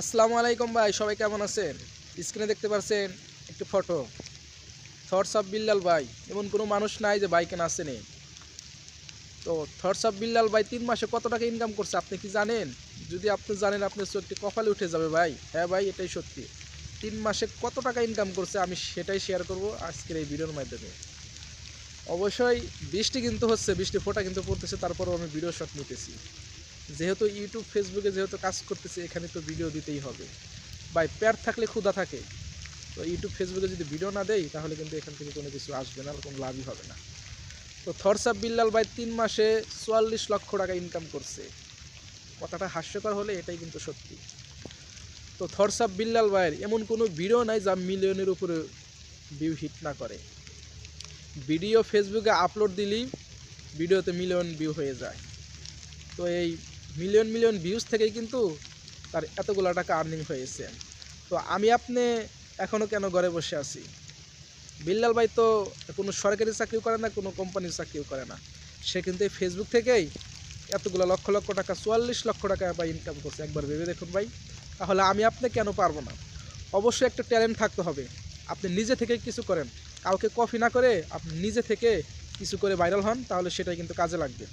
আসসালামু আলাইকুম ভাই, সবাই কেমন আছেন? স্ক্রিনে দেখতে পাচ্ছেন একটু ফটো থটস অফ বিল্লাল ভাই, এমন কোনো মানুষ নাই যে বাইকে নাচেনি তো থটস অফ বিল্লাল ভাই তিন মাসে কত টাকা ইনকাম করছে আপনি কি জানেন? যদি আপনি জানেন, আপনার চোখটি কপালে উঠে যাবে ভাই। হ্যাঁ ভাই, এটাই সত্যি। তিন মাসে কত টাকা ইনকাম করছে আমি সেটাই শেয়ার করব আজকের এই ভিডিওর মাধ্যমে। অবশ্যই বৃষ্টি কিন্তু হচ্ছে বৃষ্টি ফোটা কিন্তু পড়তেছে, তারপরও আমি ভিডিও শট নিতেছি। যেহেতু ইউটিউব ফেসবুকে যেহেতু কাজ করতেছে, এখানে তো ভিডিও দিতেই হবে। ভাই, প্যার থাকলে ক্ষুধা থাকে। তো ইউটিউব ফেসবুকে যদি ভিডিও না দেয় তাহলে কিন্তু এখান থেকে কোনো কিছু আসবে না, কোনো লাভই হবে না। তো থরসাব বিল্লাল ভাই তিন মাসে চুয়াল্লিশ লক্ষ টাকা ইনকাম করছে। কথাটা হাস্যকর হলে এটাই কিন্তু সত্যি। তো থরসাব বিল্লাল ভাইয়ের এমন কোনো ভিডিও নাই যা মিলিয়নের উপরে ভিউ হিট না করে। ভিডিও ফেসবুকে আপলোড দিলেই ভিডিওতে মিলিয়ন ভিউ হয়ে যায়। তো এই মিলিয়ন মিলিয়ন ভিউজ থেকেই কিন্তু তার এতগুলো টাকা আর্নিং হয়েছে। তো আমি আপনি এখনও কেন ঘরে বসে আছি? বিল্লাল ভাই তো কোনো সরকারি চাকরিও করে না, কোনো কোম্পানির চাকরিও করে না। সে কিন্তু এই ফেসবুক থেকেই এতগুলো লক্ষ লক্ষ টাকা, চুয়াল্লিশ লক্ষ টাকা বা ইনকাম করছে। একবার ভেবে দেখুন ভাই, তাহলে আমি আপনি কেন পারব না? অবশ্যই একটা ট্যালেন্ট থাকতে হবে। আপনি নিজে থেকে কিছু করেন। কাউকে কফি না করে আপনি নিজে থেকে কিছু করে ভাইরাল হন, তাহলে সেটাই কিন্তু কাজে লাগবে।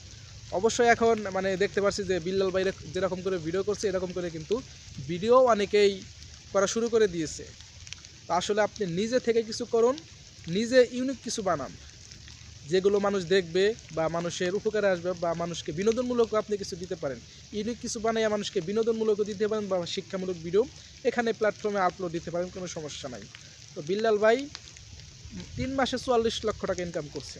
অবশ্যই এখন মানে দেখতে পাচ্ছি যে বিল্লাল বাইরে যেরকম করে ভিডিও করছে, এরকম করে কিন্তু ভিডিও অনেকেই করা শুরু করে দিয়েছে। তো আসলে আপনি নিজে থেকে কিছু করুন, নিজে ইউনিক কিছু বানান। যেগুলো মানুষ দেখবে বা মানুষের উপকারে আসবে বা মানুষকে বিনোদনমূলক আপনি কিছু দিতে পারেন। ইউনিক কিছু বানাইয়া মানুষকে বিনোদনমূলকও দিতে পারেন বা শিক্ষামূলক ভিডিও এখানে প্ল্যাটফর্মে আপলোড দিতে পারেন, কোনো সমস্যা নাই। তো বিল্লাল ভাই তিন মাসে চুয়াল্লিশ লক্ষ টাকা ইনকাম করছে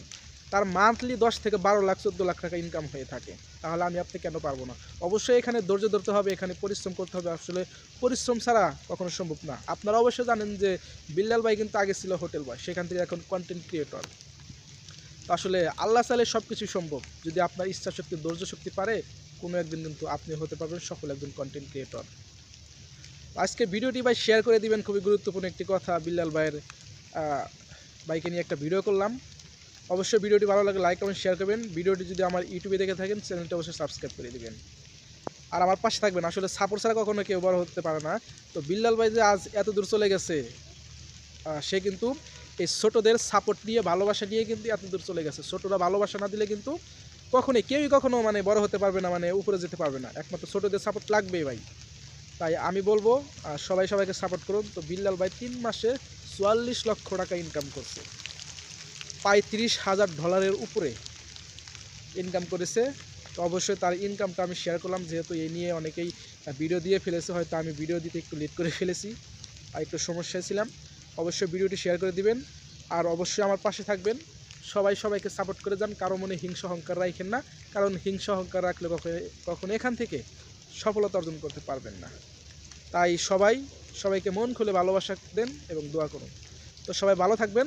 তার মান্থলি দশ থেকে বারো লাখ, চোদ্দ লাখ টাকা ইনকাম হয়ে থাকে। তাহলে আমি আপনি কেন পারব না? অবশ্যই এখানে ধৈর্য ধরতে হবে, এখানে পরিশ্রম করতে হবে। আসলে পরিশ্রম ছাড়া কখনো সম্ভব না। আপনারা অবশ্যই জানেন যে বিল্লাল ভাই কিন্তু আগে ছিল হোটেল বয় সেখান থেকে এখন কন্টেন্ট ক্রিয়েটর তো আসলে আল্লাহ চালে সব কিছুই সম্ভব। যদি আপনার ইচ্ছা শক্তি, ধৈর্য শক্তি পারে, কোনো একদিন কিন্তু আপনি হতে পারবেন সফল একজন কন্টেন্ট ক্রিয়েটর আজকে ভিডিওটি ভাই শেয়ার করে দিবেন, খুবই গুরুত্বপূর্ণ একটি কথা। বিল্লাল ভাইয়ের বাইকে নিয়ে একটা ভিডিও করলাম। অবশ্যই ভিডিওটি ভালো লাগে লাইক কমেন্ট শেয়ার করবেন। ভিডিওটি যদি আমার ইউটিউবে দেখে থাকেন, চ্যানেলটা অবশ্যই সাবস্ক্রাইব করে দিবেন। আর আমার পাশে থাকবেন। আসলে সাপোর্ট ছাড়া কখনো কেউ বড় হতে পারে না। তো বিল্লাল ভাই যে আজ এত দূর চলে গেছে সে কিন্তু এই ছোটোদের সাপোর্ট নিয়ে, ভালোবাসা নিয়ে কিন্তু এত দূর চলে গেছে। ছোটোরা ভালোবাসা না দিলে কিন্তু কখনোই, কেউই কখনো মানে বড় হতে পারবে না মানে উপরে যেতে পারবে না। একমাত্র ছোটোদের সাপোর্ট লাগবেই ভাই। তাই আমি বলব সবাই সবাইকে সাপোর্ট করুন। তো বিল্লাল ভাই তিন মাসে চুয়াল্লিশ লক্ষ টাকা ইনকাম করছে। পঁয়ত্রিশ হাজার ডলারের উপরে ইনকাম করেছে। তো অবশ্যই তার ইনকামটা আমি শেয়ার করলাম, যেহেতু এই নিয়ে অনেকেই ভিডিও দিয়ে ফেলেছে, হয়তো আমি ভিডিও দিতে একটু লেট করে ফেলেছি, আর একটু সমস্যায় ছিলাম। অবশ্যই ভিডিওটি শেয়ার করে দিবেন, আর অবশ্যই আমার পাশে থাকবেন। সবাই সবাইকে সাপোর্ট করে যান, কারও মনে হিংসা অহংকার রাখেন না, কারণ হিংসা অহংকার রাখলে কখনো কখনো এখান থেকে সফলতা অর্জন করতে পারবেন না। তাই সবাই সবাইকে মন খুলে ভালোবাসা দেন এবং দোয়া করুন। তো সবাই ভালো থাকবেন